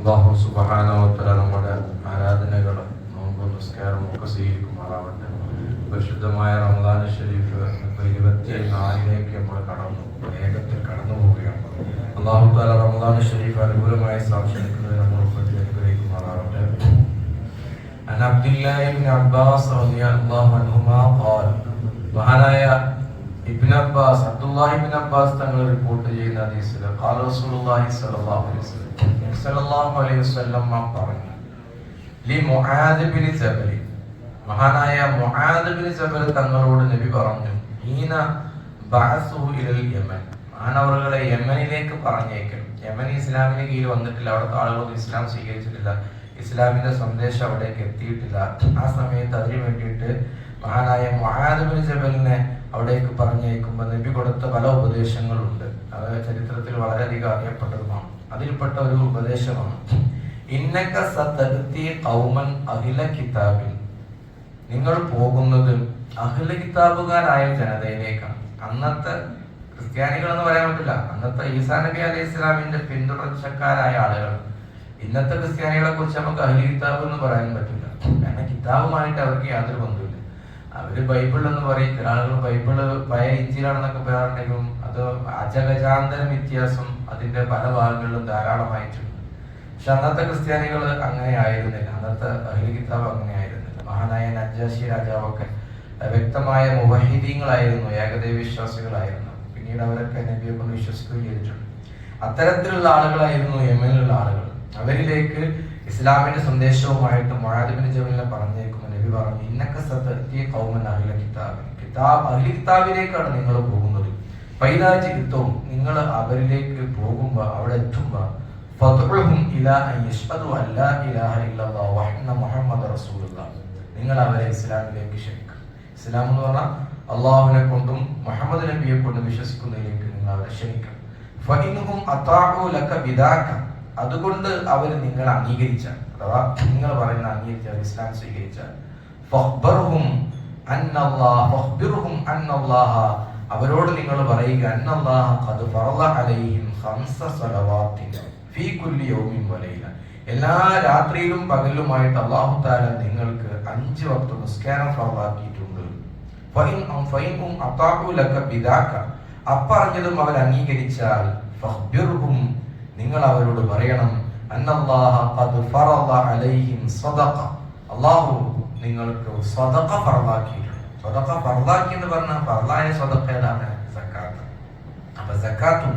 അള്ളാഹു സുബഹാനോത്തര നമ്മുടെ ആരാധനകളും നോമ്പ് നിസ്കാരവും ഒക്കെ സ്വീകരിക്കുമാറാവട്ടെ പരിശുദ്ധമായ റമദാൻ ഷരീഫ് ഇപ്പൊ ഇരുപത്തി നാലിലേക്ക് നമ്മൾ കടന്നു വേഗത്തിൽ കടന്നു പോവുകയാണ് അള്ളാഹു താല റമദാൻ ഷരീഫ് അനുകൂലമായി സാക്ഷിക്കുന്നതിന് നമ്മൾ ഉൾപ്പെട്ടി അനുഗ്രഹിക്കുമാറാവട്ടെ عن عبد الله بن عباس رضي الله عنهما قال മഹാനായ Ibn Abbas Abdullahi Ibn Abbas തങ്ങൾ റിപ്പോർട്ട് ചെയ്യുന്ന ഹദീസിൽ ഖാല റസൂലുള്ളാഹി സ്വല്ലല്ലാഹു അലൈഹി വസല്ലം സ്വല്ലല്ലാഹു അലൈഹി വസല്ലം പറഞ്ഞു ലി മുആദ് ബിൻ ജബൽ മഹാനായ മുആദ് ബിൻ ജബൽ തങ്ങളോട് നബി പറഞ്ഞു ഹീന ബഅസു ഇലൽ യമൻ. മാനവറുകളെ യമനിലേക്ക് പറഞ്ഞേക്കും. യമൻ ഇസ്ലാമിന് കീഴിൽ വന്നിട്ടില്ല അവിടുത്തെ ആളുകളൊന്നും ഇസ്ലാം സ്വീകരിച്ചിട്ടില്ല ഇസ്ലാമിന്റെ സന്ദേശം അവിടേക്ക് എത്തിയിട്ടില്ല. ആ സമയത്ത് അതിനു വേണ്ടിയിട്ട് മഹാനായ മഹാദബിൻ ജബലിനെ അവിടേക്ക് പറഞ്ഞേക്കുമ്പോൾ നബി കൊടുത്ത പല ഉപദേശങ്ങളുണ്ട്. അത് ചരിത്രത്തിൽ വളരെയധികം അറിയപ്പെട്ടതുമാണ്. അതിൽപ്പെട്ട ഒരു ഉപദേശമാണ്. ഇന്നക്ക കൗമൻ അഖില കിതാബിൽ നിങ്ങൾ പോകുന്നത് അഖില കിതാബുകാരായ ജനതയിലേക്കാണ്. അന്നത്തെ ക്രിസ്ത്യാനികൾ എന്ന് പറയാൻ പറ്റില്ല. അന്നത്തെ ഈസാ നബി അലൈഹി ഇസ്ലാമിന്റെ പിന്തുടർച്ചക്കാരായ ആളുകൾ. ഇന്നത്തെ ക്രിസ്ത്യാനികളെ കുറിച്ച് നമുക്ക് അഹ്ലി കിതാബ് എന്ന് പറയാൻ പറ്റില്ല. കാരണം കിതാബുമായിട്ട് അവർക്ക് യാതൊരു ബന്ധമില്ല അവർ ബൈബിൾ എന്ന് പറയും. ചില ആളുകൾ ബൈബിൾ പഴയ ഇഞ്ചിലാണെന്നൊക്കെ പറയാറുണ്ടെങ്കിലും അത് അജഗജാന്തര വ്യത്യാസം അതിന്റെ പല ഭാഗങ്ങളിലും ധാരാളമായിട്ടുണ്ട് പക്ഷെ അന്നത്തെ ക്രിസ്ത്യാനികൾ അങ്ങനെ ആയിരുന്നില്ല. അന്നത്തെ അഹ്ലി കിതാബ് അങ്ങനെ ആയിരുന്നില്ല. മഹാനായ നജാശി രാജാവൊക്കെ വ്യക്തമായ മുവഹിദീങ്ങളായിരുന്നു ഏകദൈവ വിശ്വാസികളായിരുന്നു. പിന്നീട് അവരൊക്കെ നബിയെ കൊണ്ട് വിശ്വസിക്കുകയും ചെയ്തിട്ടുണ്ട്. അത്തരത്തിലുള്ള ആളുകളായിരുന്നു യമനിലുള്ള ആളുകൾ. അവരിലേക്ക് ഇസ്ലാമിന്റെ സന്ദേശവുമായിട്ട് മൊഴാദിബിന് ജമീലിനെ പറഞ്ഞേക്കുമ്പോൾ നബി ഇന്നൊക്കെ സത്യ കൗമൻ അഹില കിതാബ്. കിതാബ് അഹില കിതാബിലേക്കാണ് നിങ്ങൾ പോകുന്നത്. പൈതാചിത്വവും നിങ്ങൾ അവരിലേക്ക് പോകുമ്പോൾ അവിടെ റസൂലുള്ളാഹ് നിങ്ങൾ അവരെ ഇസ്ലാമിലേക്ക് ക്ഷണിക്കുക. ഇസ്ലാം എന്ന് പറഞ്ഞാൽ അള്ളാഹുവിനെ കൊണ്ടും മുഹമ്മദ് നബിയെ കൊണ്ടും വിശ്വസിക്കുന്നതിലേക്ക് നിങ്ങൾ അവരെ ക്ഷണിക്കണം അതുകൊണ്ട് അവർ നിങ്ങൾ അംഗീകരിച്ചാൽ അഥവാ നിങ്ങൾ പറയുന്ന അംഗീകരിച്ചാൽ ഇസ്ലാം സ്വീകരിച്ചാൽ ഫഖ്ബർഹും അന്നല്ലാഹ ഫഖ്ബിർഹും അന്നല്ലാഹ അവരോട് നിങ്ങൾ പറയുക അന്നല്ലാഹ ഖദ് ഫറള അലൈഹിം ഖംസ സ്വലവാത്തിൻ ഫീ കുല്ലി യൗമിൻ വലൈല എല്ലാ രാത്രിയിലും പകലുമായിട്ട് അല്ലാഹു തആല നിങ്ങൾക്ക് അഞ്ച് വക്ത നിസ്കാരം ഫറളാക്കിയിട്ടുണ്ട് ഫൈൻ ഫൈൻഹും അതാഉ ലക ബിദാക. അപ്പറഞ്ഞതും അവർ അംഗീകരിച്ചാൽ ഫഖ്ബിർഹും നിങ്ങൾ അവരോട് പറയണം അന്നല്ലാഹ ഖദ് ഫറള അലൈഹിം സദഖ. അല്ലാഹു നിങ്ങൾക്ക് സദഖ ഫറളാക്കിയിട്ടുണ്ട് സദഖ ഫറളാക്കി എന്ന് പറഞ്ഞാൽ ഫറളായ സ്വതക്ക ഏതാണ് സക്കാത്ത്. അപ്പൊ സക്കാത്തും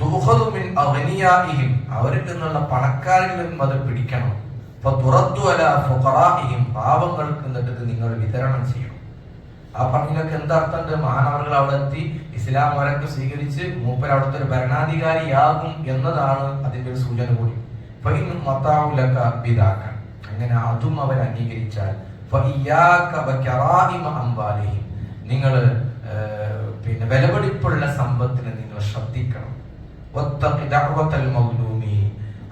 തുഖദു മിൻ അഗ്നിയാഇഹിം അവരിൽ നിന്നുള്ള പണക്കാരിൽ നിന്നും അത് പിടിക്കണം. അപ്പൊ തുറത്തു അല ഫുഖറാഇഹിം പാവങ്ങൾക്ക് എന്നിട്ട് നിങ്ങൾ വിതരണം ചെയ്യണം. ആ പറഞ്ഞതിലൊക്കെ ഉണ്ട് മഹാനവറുകൾ അവിടെ എത്തി ഇസ്ലാം അവരൊക്കെ സ്വീകരിച്ച് മൂപ്പർ അവിടുത്തെ ഒരു ഭരണാധികാരിയാകും എന്നതാണ് അതിന്റെ ഒരു സൂചന കൂടി. ഫൈൻ മത്താവുലക ബിദാക്ക. അങ്ങനെ അതും അവർ അംഗീകരിച്ചാൽ. നിങ്ങൾ പിന്നെ വിലപിടിപ്പുള്ള സമ്പത്തിനെ നിങ്ങൾ ശ്രദ്ധിക്കണം.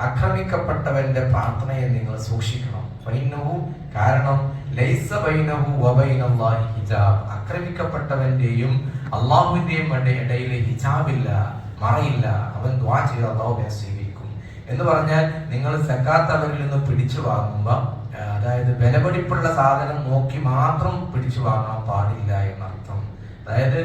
അക്രമിക്കപ്പെട്ടവന്റെ പ്രാർത്ഥനയെ നിങ്ങൾ സൂക്ഷിക്കണം. കാരണം ലൈസ ഹിജാബ്. അക്രമിക്കപ്പെട്ടവന്റെയും അള്ളാഹുവിന്റെയും ഇടയിൽ ഹിജാബില്ല മറയില്ല. അവൻ ദ്വാ ചെയ്ത് അള്ളാഹു എന്ന് പറഞ്ഞാൽ നിങ്ങൾ സക്കാത്ത് അവരിൽ നിന്ന് പിടിച്ചു വാങ്ങുമ്പോൾ അതായത് വിലപിടിപ്പുള്ള സാധനം നോക്കി മാത്രം പിടിച്ചു വാങ്ങാൻ പാടില്ല എന്നർത്ഥം. അതായത്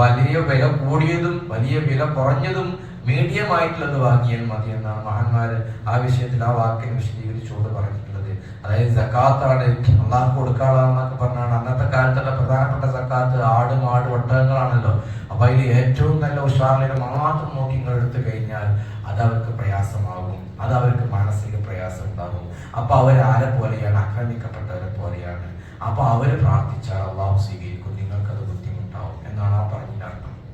വലിയ വില കൂടിയതും വലിയ വില കുറഞ്ഞതും മീഡിയം ആയിട്ടുള്ളത് വാങ്ങിയാൽ മതി എന്നാണ് മഹാന്മാര് ആ വിഷയത്തിൽ ആ വാക്കിനെ വിശദീകരിച്ചുകൊണ്ട് പറഞ്ഞിട്ടുള്ളത്. അതായത് സക്കാത്താണ് അള്ളാഹ് കൊടുക്കാളാന്നൊക്കെ പറഞ്ഞാണ്. അന്നത്തെ കാലത്തുള്ള പ്രധാനപ്പെട്ട സക്കാത്ത് ആട് മാട് ഒട്ടകങ്ങളാണല്ലോ അപ്പൊ അതിൽ ഏറ്റവും നല്ല ഉഷാറിനെ മാത്രം നോക്കി നിങ്ങൾ എടുത്തു കഴിഞ്ഞാൽ അത് അവർക്ക് പ്രയാസമാകും. അത് അവർക്ക് മാനസിക പ്രയാസം ഉണ്ടാകും അപ്പൊ അവരാരെ പോലെയാണ് ആക്രമിക്കപ്പെട്ടവരെ പോലെയാണ്. അപ്പൊ അവർ പ്രാർത്ഥിച്ചാൽ അള്ളാഹു സ്വീകരിക്കും. നിങ്ങൾക്കത് ബുദ്ധിമുട്ടാവും എന്നാണ് ആ പറഞ്ഞതിന്റെ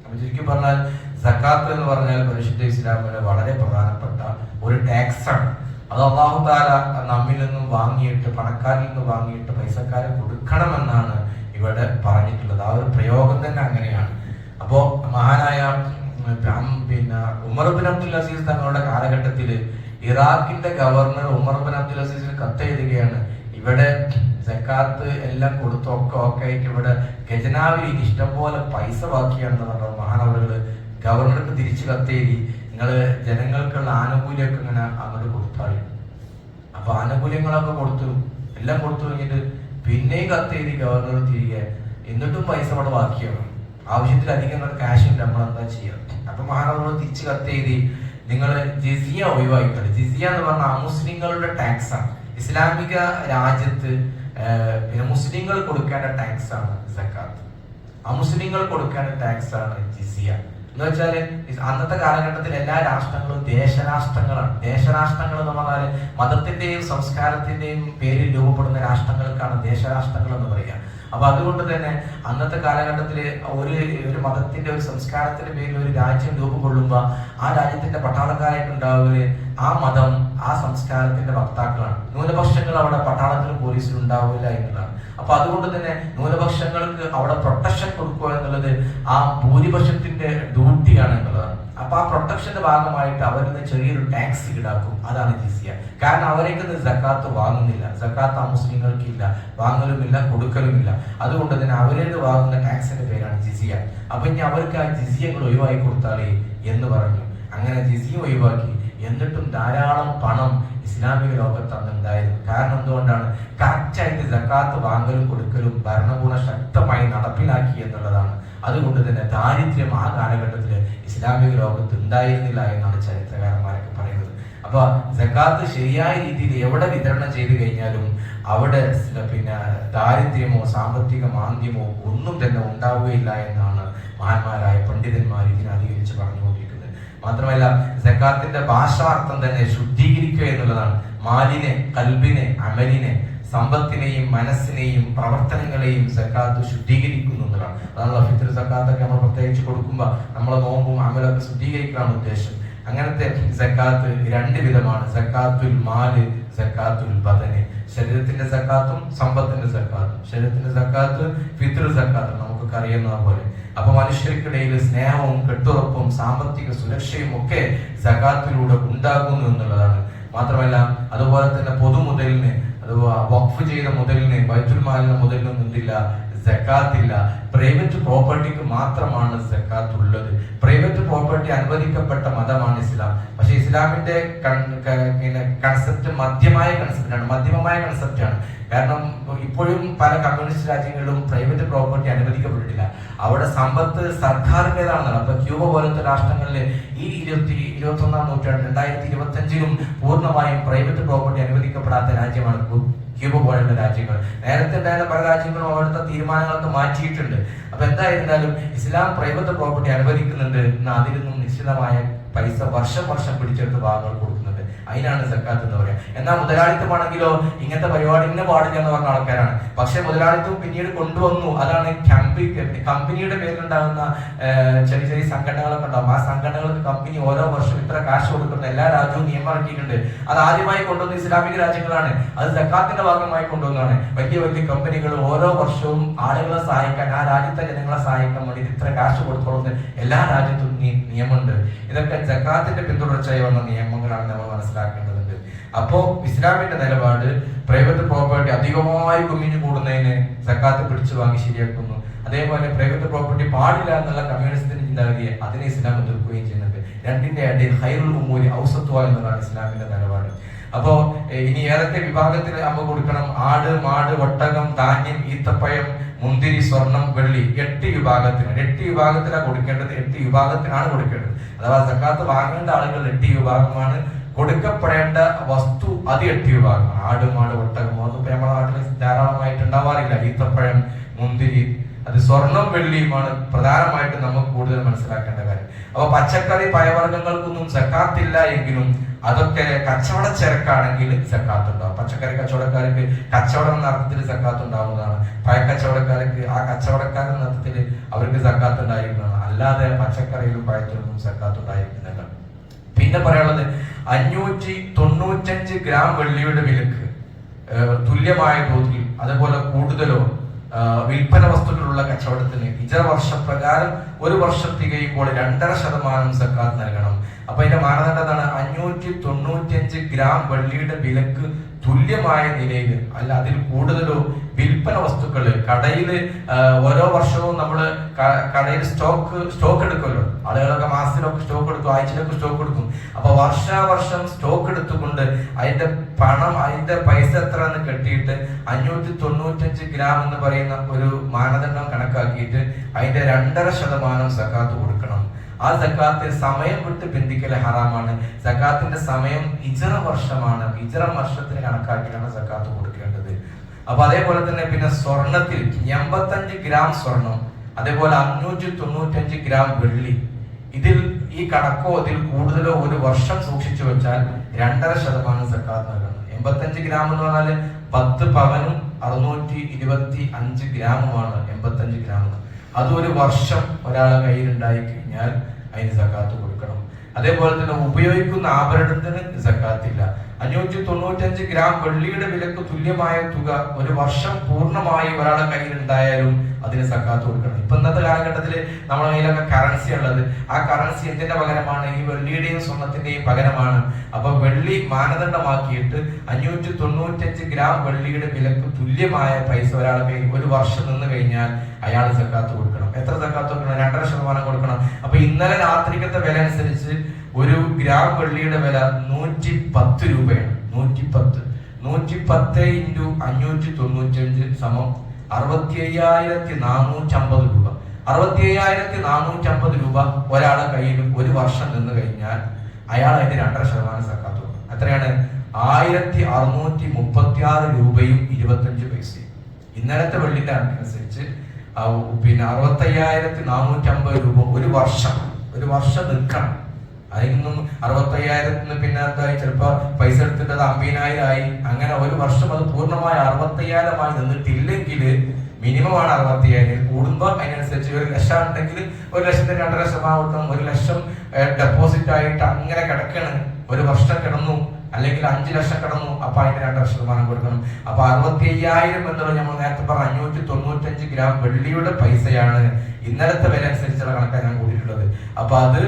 അപ്പൊ ചുരുക്കി പറഞ്ഞാൽ സക്കാത്ത് എന്ന് പറഞ്ഞാൽ പരിശുദ്ധ ഇസ്ലാമിലെ വളരെ പ്രധാനപ്പെട്ട ഒരു ടാക്സ് ആണ് അത് അള്ളാഹു താല നമ്മിൽ നിന്നും വാങ്ങിയിട്ട് പണക്കാരിൽ നിന്ന് വാങ്ങിയിട്ട് പൈസക്കാരെ കൊടുക്കണമെന്നാണ് ഇവിടെ പറഞ്ഞിട്ടുള്ളത്. ആ ഒരു പ്രയോഗം തന്നെ അങ്ങനെയാണ്. അപ്പോ മഹാനായ പിന്നെ ഉമർ ബിൻ അബ്ദുൽ അസീസ് തങ്ങളുടെ കാലഘട്ടത്തിൽ ഇറാഖിന്റെ ഗവർണർ ഉമർ ബിൻ അബ്ദുൽ അസീസിന് കത്തെഴുതുകയാണ് ഇവിടെ സക്കാത്ത് എല്ലാം കൊടുത്തു ഒക്കെ ഒക്കെ ആയിട്ട് ഇവിടെ ഖജനാവിൽ ഇനി ഇഷ്ടംപോലെ പൈസ ബാക്കിയാണെന്ന് പറഞ്ഞ മഹാനവറുകൾ ഗവർണർക്ക് തിരിച്ചു കത്തേരി നിങ്ങൾ ജനങ്ങൾക്കുള്ള ആനുകൂല്യമൊക്കെ ഇങ്ങനെ അങ്ങോട്ട് കൊടുത്താളി. അപ്പൊ ആനുകൂല്യങ്ങളൊക്കെ കൊടുത്തു. എല്ലാം കൊടുത്തു കഴിഞ്ഞിട്ട് പിന്നെയും കത്തേരി ഗവർണർ തിരികെ. എന്നിട്ടും പൈസ അവിടെ ബാക്കിയാണ്. ആവശ്യത്തിലധികം ക്യാഷ് ഉണ്ട്. നമ്മൾ എന്താ ചെയ്യുക അപ്പൊ മഹാനവരോട് തിരിച്ച് കത്ത് എഴുതി നിങ്ങൾ ജിസിയ ഒഴിവാക്കിക്കളി ജിസിയ എന്ന് പറഞ്ഞാൽ അമുസ്ലിങ്ങളുടെ ടാക്സ് ആണ്. ഇസ്ലാമിക രാജ്യത്ത് പിന്നെ മുസ്ലിങ്ങൾ കൊടുക്കേണ്ട ടാക്സ് ആണ് സക്കാത്ത്. അമുസ്ലിങ്ങൾ കൊടുക്കേണ്ട ടാക്സ് ആണ് ജിസിയ. എന്ന് വെച്ചാൽ അന്നത്തെ കാലഘട്ടത്തിൽ എല്ലാ രാഷ്ട്രങ്ങളും ദേശരാഷ്ട്രങ്ങളാണ്. ദേശരാഷ്ട്രങ്ങൾ എന്ന് പറഞ്ഞാൽ മതത്തിന്റെയും സംസ്കാരത്തിന്റെയും പേരിൽ രൂപപ്പെടുന്ന രാഷ്ട്രങ്ങൾക്കാണ് ദേശരാഷ്ട്രങ്ങൾ എന്ന് പറയുക. അപ്പൊ അതുകൊണ്ട് തന്നെ അന്നത്തെ കാലഘട്ടത്തിൽ ഒരു ഒരു മതത്തിന്റെ ഒരു സംസ്കാരത്തിന്റെ പേരിൽ ഒരു രാജ്യം രൂപം കൊള്ളുമ്പോ ആ രാജ്യത്തിന്റെ പട്ടാളക്കാരായിട്ട് ഉണ്ടാവുകയും ആ മതം ആ സംസ്കാരത്തിന്റെ വക്താക്കളാണ്. ന്യൂനപക്ഷങ്ങൾ അവിടെ പട്ടാളത്തിലും പോലീസിലും ഉണ്ടാവില്ല എന്നുള്ളതാണ്. അപ്പൊ അതുകൊണ്ട് തന്നെ ന്യൂനപക്ഷങ്ങൾക്ക് അവിടെ പ്രൊട്ടക്ഷൻ കൊടുക്കുക എന്നുള്ളത് ആ ഭൂരിപക്ഷത്തിന്റെ ഡ്യൂട്ടിയാണ് എന്നുള്ളതാണ് അപ്പൊ ആ പ്രൊട്ടക്ഷന്റെ ഭാഗമായിട്ട് അവരിൽ നിന്ന് ചെറിയൊരു ടാക്സ് ഈടാക്കും. അതാണ് ജിസിയ കാരണം അവരേക്ക് സക്കാത്ത് വാങ്ങുന്നില്ല. സക്കാത്ത് ആ മുസ്ലിങ്ങൾക്കില്ല. വാങ്ങലുമില്ല കൊടുക്കലുമില്ല. അതുകൊണ്ട് തന്നെ അവരേത് വാങ്ങുന്ന ടാക്സിന്റെ പേരാണ് ജിസിയ. അപ്പൊ ഇനി അവർക്ക് ആ ജിസിയങ്ങൾ ഒഴിവാക്കി കൊടുത്താലേ എന്ന് പറഞ്ഞു. അങ്ങനെ ജിസിയ ഒഴിവാക്കി. എന്നിട്ടും ധാരാളം പണം ഇസ്ലാമിക ലോകത്ത് അന്ന് ഉണ്ടായിരുന്നു. കാരണം എന്തുകൊണ്ടാണ്? കറക്റ്റായിട്ട് സക്കാത്ത് വാങ്ങലും കൊടുക്കലും ഭരണകൂടം ശക്തമായി നടപ്പിലാക്കി എന്നുള്ളതാണ് അതുകൊണ്ട് തന്നെ ദാരിദ്ര്യം ആ കാലഘട്ടത്തിൽ ഇസ്ലാമിക ലോകത്ത് ഉണ്ടായിരുന്നില്ല എന്നാണ് ചരിത്രകാരന്മാരൊക്കെ പറയുന്നത്. അപ്പൊ സക്കാത്ത് ശരിയായ രീതിയിൽ എവിടെ വിതരണം ചെയ്തു കഴിഞ്ഞാലും അവിടെ പിന്നെ ദാരിദ്ര്യമോ സാമ്പത്തിക മാന്ദ്യമോ ഒന്നും തന്നെ ഉണ്ടാവുകയില്ല എന്നാണ് മഹാന്മാരായ പണ്ഡിതന്മാർ ഇതിനെ അധികരിച്ച് പറഞ്ഞുകൊണ്ടിരിക്കുന്നത്. മാത്രമല്ല സക്കാത്തിന്റെ ഭാഷാർത്ഥം തന്നെ ശുദ്ധീകരിക്കുക എന്നുള്ളതാണ്. മാലിനെ കൽബിനെ അമലിനെ സമ്പത്തിനെയും മനസ്സിനെയും പ്രവർത്തനങ്ങളെയും സക്കാത്ത് ശുദ്ധീകരിക്കുന്നു എന്നുള്ളതാണ്. അതാണ് ഫിത്തർ സക്കാത്തൊക്കെ നമ്മൾ പ്രത്യേകിച്ച് കൊടുക്കുമ്പോൾ നമ്മളെ നോമ്പും അമലൊക്കെ ശുദ്ധീകരിക്കാനാണ് ഉദ്ദേശം. അങ്ങനത്തെ സക്കാത്ത് രണ്ട് വിധമാണ്. സക്കാത്തുൽ മാൽ സക്കാത്തുൽ ബദന്. ശരീരത്തിന്റെ സക്കാത്തും സമ്പത്തിന്റെ സക്കാത്തും. ശരീരത്തിന്റെ സക്കാത്ത് ഫിത്ർ സക്കാത്തും. നമുക്കൊക്കെ അറിയുന്ന പോലെ. അപ്പൊ മനുഷ്യർക്കിടയിൽ സ്നേഹവും കെട്ടുറപ്പും സാമ്പത്തിക സുരക്ഷയും ഒക്കെ സക്കാത്തിലൂടെ ഉണ്ടാകുന്നു എന്നുള്ളതാണ്. മാത്രമല്ല അതുപോലെ തന്നെ പൊതുമുതലിന് അഥവാ വഖഫ് ചെയ്ത മുതലിന് ബൈത്തുൽ മാലിന്റെ മുതലിനൊന്നും എന്തില്ല സക്കാത്തില്ല. പ്രൈവറ്റ് പ്രോപ്പർട്ടിക്ക് മാത്രമാണ് സക്കാത്ത് ഉള്ളത് പ്രൈവറ്റ് പ്രോപ്പർട്ടി അനുവദിക്കപ്പെട്ട മതമാണ് ഇസ്ലാം. ഇസ്ലാമിന്റെ കൺസെപ്റ്റ് മധ്യമായ കൺസെപ്റ്റാണ് മധ്യമമായ കൺസെപ്റ്റാണ് കാരണം ഇപ്പോഴും പല കമ്മ്യൂണിസ്റ്റ് രാജ്യങ്ങളിലും പ്രൈവറ്റ് പ്രോപ്പർട്ടി അനുവദിക്കപ്പെട്ടിട്ടില്ല. അവിടെ സമ്പത്ത് സർക്കാരിന്റെതാണെന്നാണ് അപ്പൊ ക്യൂബ പോലത്തെ രാഷ്ട്രങ്ങളിൽ ഈ ഇരുപത്തി ഇരുപത്തി ഒന്നാം നൂറ്റാണ്ട് രണ്ടായിരത്തി ഇരുപത്തി അഞ്ചിലും പൂർണമായും പ്രൈവറ്റ് പ്രോപ്പർട്ടി അനുവദിക്കപ്പെടാത്ത രാജ്യമാണ് ക്യൂബ പോലുള്ള രാജ്യങ്ങൾ. നേരത്തെ ഉണ്ടായിരുന്ന പല രാജ്യങ്ങളും അവിടുത്തെ തീരുമാനങ്ങളൊക്കെ മാറ്റിയിട്ടുണ്ട്. അപ്പൊ എന്തായിരുന്നാലും ഇസ്ലാം പ്രൈവറ്റ് പ്രോപ്പർട്ടി അനുവദിക്കുന്നുണ്ട് എന്നാൽ അതിൽ നിന്നും നിശ്ചിതമായ പൈസ വർഷം വർഷം പിടിച്ചെടുത്ത് ഭാഗങ്ങൾ കൊടുക്കുന്നുണ്ട് അതിനാണ് സക്കാത്ത് എന്ന് പറയാം. എന്നാൽ മുതലാളിത്തമാണെങ്കിലോ ഇങ്ങനത്തെ പരിപാടി ഇന്ന പാടില്ല എന്ന് പറഞ്ഞ ആൾക്കാരാണ്. പക്ഷെ മുതലാളിത്തം പിന്നീട് കൊണ്ടുവന്നു. അതാണ് കമ്പനി കമ്പനിയുടെ പേരിലുണ്ടാകുന്ന ചെറിയ ചെറിയ സംഘടനകളൊക്കെ ഉണ്ടാവും. ആ സംഘടനകൾക്ക് കമ്പനി ഓരോ വർഷം ഇത്ര കാശ് കൊടുക്കുന്ന എല്ലാ രാജ്യവും നിയമം ഇറക്കിയിട്ടുണ്ട്. അത് ആദ്യമായി കൊണ്ടുവന്ന ഇസ്ലാമിക രാജ്യങ്ങളാണ്. അത് സക്കാത്തിന്റെ ഭാഗമായി കൊണ്ടുവന്നതാണ്. വലിയ വലിയ കമ്പനികൾ ഓരോ വർഷവും ആളുകളെ സഹായിക്കാൻ ആ രാജ്യത്തെ ജനങ്ങളെ സഹായിക്കാൻ വേണ്ടി ഇത്ര കാശ് കൊടുത്തോളുന്ന എല്ലാ രാജ്യത്തും നിയമമുണ്ട്. ഇതൊക്കെ ജക്കാത്തിന്റെ പിന്തുടർച്ചയായി വന്ന നിയമങ്ങളാണ് നമ്മൾ മനസ്സിലാക്കേണ്ടതുണ്ട്. അപ്പോ ഇസ്ലാമിന്റെ നിലപാട് പ്രൈവറ്റ് പ്രോപ്പർട്ടി അധികമായി കുമിഞ്ഞു കൂടുന്നതിന് സക്കാത്ത് പിടിച്ചു വാങ്ങി ശരിയാക്കുന്നു. അതേപോലെ പ്രൈവറ്റ് പ്രോപ്പർട്ടി പാടില്ല എന്നുള്ള കമ്മ്യൂണിസ്റ്റിന്റെ ചിന്താഗതിയെ അതിനെ ഇസ്ലാം എതിർക്കുകയും ചെയ്യുന്നുണ്ട്. രണ്ടിന്റെ ഇടയിൽ ഹൈറുൽ ഉമ്മൂരി ഔസത്വ എന്നതാണ് ഇസ്ലാമിന്റെ നിലപാട്. അപ്പോ ഇനി ഏതൊക്കെ വിഭാഗത്തിന് അമ്മ കൊടുക്കണം? ആട് മാട് ഒട്ടകം ധാന്യം ഈത്തപ്പഴം മുന്തിരി സ്വർണം വെള്ളി എട്ട് വിഭാഗത്തിന്. എട്ട് വിഭാഗത്തിലാണ് കൊടുക്കേണ്ടത്. എട്ട് വിഭാഗത്തിനാണ് കൊടുക്കേണ്ടത്. അഥവാ സക്കാത്ത് വാങ്ങേണ്ട ആളുകൾ എട്ട് വിഭാഗമാണ് കൊടുക്കപ്പെടേണ്ട വസ്തു അത് എട്ട് വിഭാഗമാണ് ആട് മാട് ഒട്ടകം ഇപ്പൊ നമ്മുടെ നാട്ടിൽ ധാരാളമായിട്ട് ഉണ്ടാവാറില്ല ഈത്തപ്പഴം മുന്തിരി അത് സ്വർണം വെള്ളിയുമാണ് പ്രധാനമായിട്ടും നമുക്ക് കൂടുതൽ മനസ്സിലാക്കേണ്ട കാര്യം. അപ്പൊ പച്ചക്കറി പയവർഗങ്ങൾക്കൊന്നും സക്കാത്തില്ല എങ്കിലും അതൊക്കെ കച്ചവട ചരക്കാണെങ്കിൽ സക്കാത്ത് പച്ചക്കറി കച്ചവടക്കാർക്ക് കച്ചവടം എന്ന അർത്ഥത്തിൽ സക്കാത്ത് ഉണ്ടാവുന്നതാണ് പഴ കച്ചവടക്കാർക്ക് ആ കച്ചവടക്കാരൻ എന്ന അർത്ഥത്തിൽ അവർക്ക് സക്കാത്ത് അല്ലാതെ പച്ചക്കറിയിലും പഴത്തിലൊന്നും സക്കാത്ത് പിന്നെ പറയാനുള്ളത് അഞ്ഞൂറ്റി തൊണ്ണൂറ്റഞ്ച് ഗ്രാം വെള്ളിയുടെ വിലക്ക് തുല്യമായ തോതിൽ അതേപോലെ കൂടുതലോ വിൽപ്പന വസ്തുക്കളുള്ള കച്ചവടത്തിന് ഇതര വർഷപ്രകാരം ഒരു വർഷം തികയുമ്പോൾ രണ്ടര ശതമാനം സർക്കാർ നൽകണം. അപ്പൊ അതിന്റെ മാനദണ്ഡം എന്താണ്? അഞ്ഞൂറ്റി തൊണ്ണൂറ്റിയഞ്ച് ഗ്രാം വെള്ളിയുടെ വിലക്ക് തുല്യമായ നിലയിൽ അല്ല അതിൽ കൂടുതലോ വിൽപ്പന വസ്തുക്കൾ കടയിൽ ഓരോ വർഷവും നമ്മൾ കടയിൽ സ്റ്റോക്ക് സ്റ്റോക്ക് എടുക്കുമല്ലോ. ആളുകളൊക്കെ മാസത്തിലൊക്കെ സ്റ്റോക്ക് എടുക്കും ആഴ്ചയിലൊക്കെ സ്റ്റോക്ക് എടുക്കും. അപ്പൊ വർഷാവർഷം സ്റ്റോക്ക് എടുത്തുകൊണ്ട് അതിന്റെ പണം അതിന്റെ പൈസ എത്ര എന്ന് കെട്ടിയിട്ട് അഞ്ഞൂറ്റി തൊണ്ണൂറ്റഞ്ച് ഗ്രാം എന്ന് പറയുന്ന ഒരു മാനദണ്ഡം കണക്കാക്കിയിട്ട് അതിന്റെ രണ്ടര ശതമാനം സക്കാത്ത് കൊടുക്കണം. ആ സക്കാത്ത് സമയം വിട്ട് ബന്ധിക്കൽ ഹറാമാണ്. സക്കാത്തിന്റെ സമയം ഇജറ വർഷമാണ്. ഇജറ വർഷത്തിന് കണക്കാക്കിയാണ് സക്കാത്ത് കൊടുക്കേണ്ടത്. അപ്പൊ അതേപോലെ തന്നെ പിന്നെ സ്വർണത്തിൽ എൺപത്തഞ്ച് ഗ്രാം സ്വർണം അതേപോലെ അഞ്ഞൂറ്റി തൊണ്ണൂറ്റഞ്ച് ഗ്രാം വെള്ളി. ഇതിൽ ഈ കണക്കോ അതിൽ കൂടുതലോ ഒരു വർഷം സൂക്ഷിച്ചു വെച്ചാൽ രണ്ടര ശതമാനം സക്കാത്ത് നൽകണം. എൺപത്തഞ്ച് ഗ്രാം എന്ന് പറഞ്ഞാൽ പത്ത് പവനും അറുന്നൂറ്റി ഇരുപത്തി അഞ്ച് ഗ്രാമുമാണ് എൺപത്തഞ്ച് ഗ്രാം ഒരു വർഷം ഒരാളെ കയ്യിലുണ്ടായി കഴിഞ്ഞാൽ അതിന് സക്കാത്ത് കൊടുക്കണം. അതേപോലെ തന്നെ ഉപയോഗിക്കുന്ന ആഭരണത്തിന് സക്കാത്തില്ല. അഞ്ഞൂറ്റി തൊണ്ണൂറ്റഞ്ച് ഗ്രാം വെള്ളിയുടെ വിലക്ക് തുല്യമായ തുക ഒരു വർഷം പൂർണമായി ഒരാളുടെ കയ്യിൽ ഉണ്ടായാലും അതിന് സക്കാത്ത് കൊടുക്കണം. ഇപ്പൊ ഇന്നത്തെ കാലഘട്ടത്തിൽ നമ്മുടെ കയ്യിലൊക്കെ കറൻസി ഉള്ളത്. ആ കറൻസി എന്തിന്റെ പകരമാണ്? ഈ വെള്ളിയുടെയും സ്വർണത്തിന്റെയും പകരമാണ്. അപ്പൊ വെള്ളി മാനദണ്ഡമാക്കിയിട്ട് അഞ്ഞൂറ്റി തൊണ്ണൂറ്റഞ്ച് ഗ്രാം വെള്ളിയുടെ വിലക്ക് തുല്യമായ പൈസ ഒരാളുടെ കയ്യിൽ ഒരു വർഷം നിന്ന് കഴിഞ്ഞാൽ അയാൾ സക്കാത്ത് കൊടുക്കണം. എത്ര സക്കാത്ത് കൊടുക്കണം? രണ്ടര ശതമാനം കൊടുക്കണം. അപ്പൊ ഇന്നലെ രാത്രിക്കത്തെ വില അനുസരിച്ച് ഒരു ഗ്രാം വെള്ളിയുടെ വില നൂറ്റി പത്ത് രൂപയാണ്. നൂറ്റി പത്ത് നൂറ്റി പത്ത് ഇന്റു അഞ്ഞൂറ്റി തൊണ്ണൂറ്റഞ്ച് സമം അറുപത്തി അയ്യായിരത്തി നാനൂറ്റി അമ്പത് രൂപ. അറുപത്തി അയ്യായിരത്തി നാനൂറ്റി അമ്പത് രൂപ ഒരാളെ കയ്യിൽ ഒരു വർഷം നിന്ന് കഴിഞ്ഞാൽ അയാൾ അതിന് രണ്ടര ശതമാനം സക്കാത്ത് എത്രയാണ് ആയിരത്തി അറുന്നൂറ്റി മുപ്പത്തി ആറ് രൂപയും ഇരുപത്തഞ്ച് പൈസയും. ഇന്നലത്തെ വെള്ളിന്റെ കണക്കനുസരിച്ച് പിന്നെ പിന്നെ അറുപത്തയ്യായിരത്തി നാനൂറ്റി അമ്പത് രൂപ ഒരു വർഷം. ഒരു വർഷം നിൽക്കണം. അതിൽ നിന്നും അറുപത്തയ്യായിരത്തിന് പിന്നത്തായി ചിലപ്പോൾ ചിലപ്പോ പൈസ എടുത്തിട്ട് അത് അമ്പതിനായിരം ആയി അങ്ങനെ ഒരു വർഷം അത് പൂർണമായി അറുപത്തയ്യായിരമായി നിന്നിട്ടില്ലെങ്കിൽ മിനിമം ആണ് അറുപത്തയ്യായിരം. കൂടുമ്പോൾ അതിനനുസരിച്ച് ഒരു ലക്ഷം ഉണ്ടെങ്കിൽ ഒരു ലക്ഷത്തിന് രണ്ടര ശതമാനം ആവട്ടും ഒരു ലക്ഷം ഡെപ്പോസിറ്റ് ആയിട്ട് അങ്ങനെ കിടക്കണം. ഒരു വർഷം കിടന്നു. അല്ലെങ്കിൽ അഞ്ചു ലക്ഷം കടന്നു അപ്പൊ അതിന് രണ്ടര ശതമാനം കൊടുക്കണം. അപ്പൊ അറുപത്തി അയ്യായിരം എന്നുള്ളത് നമ്മൾ നേരത്തെ പറഞ്ഞ അഞ്ഞൂറ്റി തൊണ്ണൂറ്റഞ്ച് ഗ്രാം വെള്ളിയുടെ പൈസയാണ് ഇന്നലത്തെ വില അനുസരിച്ചുള്ള കണക്കാണ് ഞാൻ കൂടിയിട്ടുള്ളത് അപ്പൊ അത്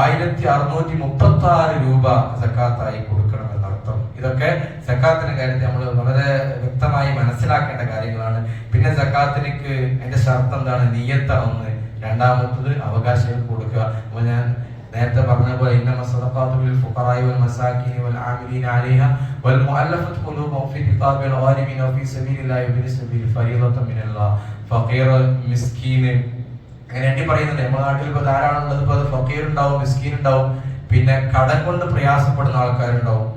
ആയിരത്തി അറുന്നൂറ്റി മുപ്പത്തി ആറ് രൂപ സക്കാത്തായി കൊടുക്കണം എന്നർത്ഥം. ഇതൊക്കെ സക്കാത്തിന്റെ കാര്യത്തിൽ നമ്മൾ വളരെ വ്യക്തമായി മനസ്സിലാക്കേണ്ട കാര്യങ്ങളാണ്. പിന്നെ സക്കാത്തിലേക്ക് എന്റെ ഷർത്ത് എന്താണ്? നീയത്താണ് ഒന്ന്. രണ്ടാമത്തത് അവകാശങ്ങൾ കൊടുക്കുക. അപ്പൊ ഞാൻ നേരത്തെ പറഞ്ഞ പോലെ ഇന്ന സദഖാത്തു ലിൽ ഫുഖറായി വൽ മസാകിനി വൽ ആമിലീന അലൈഹ വൽ മുഅല്ലഫത്ത് ഖുലൂബുഹും ഫി കിതാബിൽ ഗാലിബിന ഫി സബീലില്ലാഹി വബിൻ സബീൽ ഫരീദത മിനല്ലാഹ് ഫഖീർ മിസ്കീൻ അങ്ങനെ എണ്ണി പറയുന്നുണ്ട്. നമ്മുടെ നാട്ടിൽ ഇപ്പൊ ധാരാളം ഉള്ളത് ഇപ്പൊ അത് ഉണ്ടാവും മിസ്കീൻ ഉണ്ടാവും പിന്നെ കടം കൊണ്ട് പ്രയാസപ്പെടുന്ന ആൾക്കാരുണ്ടാവും.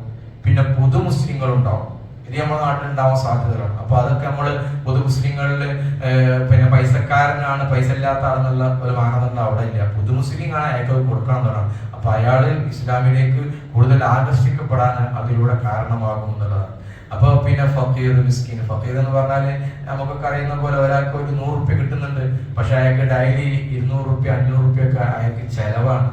പിന്നെ പുതു മുസ്ലിങ്ങൾ ഉണ്ടാവും ഇത് നമ്മുടെ നാട്ടിൽ ഉണ്ടാവാൻ സാധ്യതകളാണ്. അപ്പൊ അതൊക്കെ നമ്മൾ പൊതു മുസ്ലിങ്ങളിൽ പിന്നെ പൈസക്കാരനാണ് പൈസ ഇല്ലാത്ത ആളെന്നുള്ള ഒരു മാനദണ്ഡം അവിടെ ഇല്ല. പൊതു മുസ്ലിം ആണ് അയാൾക്ക് കൊടുക്കണം എന്നാണ് അപ്പൊ അയാൾ ഇസ്ലാമിലേക്ക് കൂടുതൽ ആകർഷിക്കപ്പെടാൻ അതിലൂടെ കാരണമാകും എന്നുള്ളതാണ്. അപ്പൊ പിന്നെ ഫക്കീർ മിസ്കിൻ. ഫക്കീർ എന്ന് പറഞ്ഞാൽ നമുക്കൊക്കെ അറിയുന്ന പോലെ ഒരാൾക്ക് ഒരു നൂറ് റുപ്യ കിട്ടുന്നുണ്ട്. പക്ഷെ അയാൾക്ക് ഡെയിലി ഇരുന്നൂറ് റുപ്യ അഞ്ഞൂറ് റുപ്യ ഒക്കെ അയാൾക്ക് ചെലവാണ്.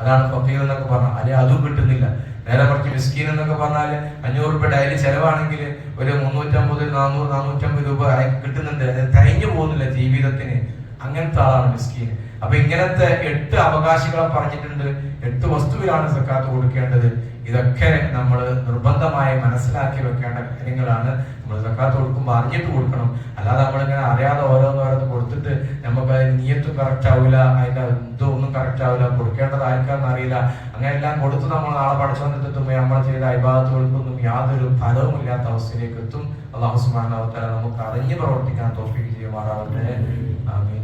അതാണ് ഫക്കീർ എന്നൊക്കെ പറഞ്ഞാൽ അല്ലെ അതും കിട്ടുന്നില്ല. നേരെ കുറച്ച് മിസ്കീൻ എന്നൊക്കെ പറഞ്ഞാൽ അഞ്ഞൂറ് രൂപ ഡെയിലി ചെലവാണെങ്കിൽ ഒരു മുന്നൂറ്റമ്പത് നാനൂറ് നാനൂറ്റമ്പത് രൂപ കിട്ടുന്നുണ്ട്. അത് തികഞ്ഞു പോകുന്നില്ല ജീവിതത്തിന്. അങ്ങനത്തെ ആളാണ് മിസ്കീൻ. അപ്പൊ ഇങ്ങനത്തെ എട്ട് അവകാശികളെ പറഞ്ഞിട്ടുണ്ട് എട്ട് വസ്തുവിലാണ് സക്കാത്ത് കൊടുക്കേണ്ടത്. ഇതൊക്കെ നമ്മൾ നിർബന്ധമായി മനസ്സിലാക്കി വെക്കേണ്ട കാര്യങ്ങളാണ്. നമ്മൾ സക്കാത്ത് കൊടുക്കുമ്പോൾ അറിഞ്ഞിട്ട് കൊടുക്കണം. അല്ലാതെ നമ്മളിങ്ങനെ അറിയാതെ ഓരോന്ന് ഓരോന്ന് കൊടുത്തിട്ട് നമുക്ക് അതിന് നീയത്തും കറക്റ്റ് ആവില്ല അതിന്റെ ഇതൊന്നും കറക്റ്റ് ആവില്ല കൊടുക്കേണ്ടത് ആർക്കാന്ന് അറിയില്ല. അങ്ങനെ എല്ലാം കൊടുത്ത് നമ്മൾ നാളെ പഠിച്ചുകൊണ്ടിട്ടെത്തുമ്പോൾ നമ്മൾ ചെയ്ത അഭിഭാഗത്തുകൾക്കൊന്നും യാതൊരു ഫലവും ഇല്ലാത്ത അവസ്ഥയിലേക്ക് എത്തും. അള്ളാഹു തആല നമുക്ക് അറിഞ്ഞ് പ്രവർത്തിക്കാൻ തോഫിക്ക് ചെയ്യുമാറാവട്ടെ. ആമീൻ.